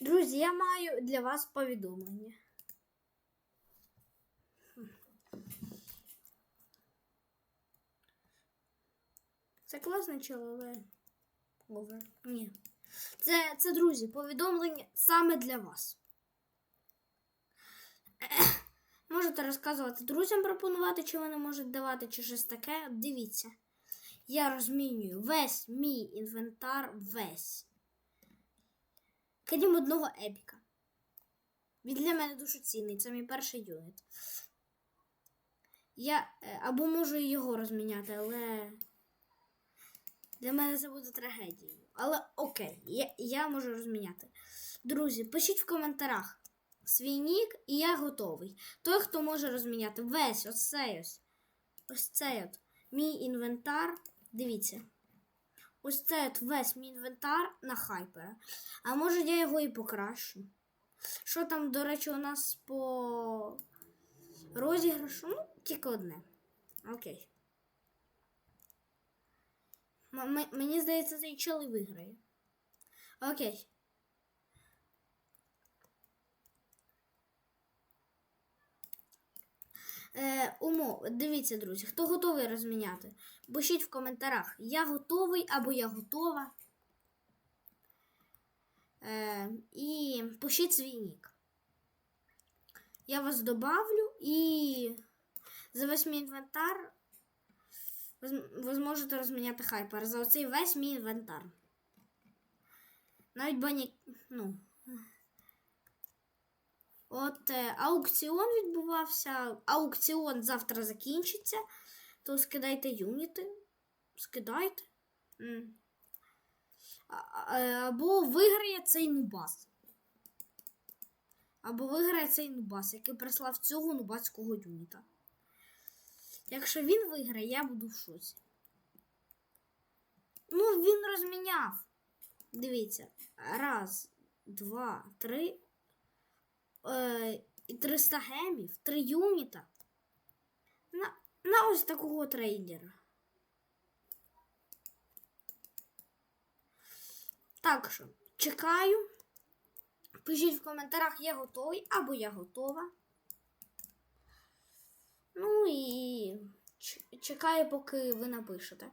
Друзі, я маю для вас повідомлення. Це класне чоло, але. Овер. Ні. Це, це, друзі, повідомлення саме для вас. Можете розказувати друзям пропонувати, чи вони можуть давати, чи щось таке. Дивіться. Я розмінюю весь мій інвентар весь. Крім одного епіка. Він для мене дуже цінний, це мій перший юніт. Я е, або можу його розміняти, але для мене це буде трагедією. Але окей, я, я можу розміняти. Друзі, пишіть в коментарях свій нік, і я готовий. Той, хто може розміняти весь ось цей ось. Ось цей от мій інвентар. Дивіться. Ось цей весь мій інвентар на хайпера. А може я його і покращу. Що там, до речі, у нас по розіграшу? Ну, тільки одне. Окей. М- мені здається, цей чел виграє. Окей. Е, умов. Дивіться, друзі, хто готовий розміняти? Пишіть в коментарях, я готовий або я готова. Е, і пишіть свій нік. Я вас добавлю і за весь мій інвентар ви, зможете розміняти хайпер. За оцей весь мій інвентар. Навіть бані. Ну. От е, аукціон відбувався. Аукціон завтра закінчиться. То скидайте юніти. Скидайте. Е, Або виграє цей нубас. Або виграє цей нубас, який прислав цього нубацького юніта. Якщо він виграє, я буду в шоці. Ну, він розміняв. Дивіться. Раз, два, три. Е, 300 гемів, 3 юніта. На, на ось такого трейдера. Так що, чекаю. Пишіть в коментарях, я готовий або я готова. Ну і чекаю, поки ви напишете.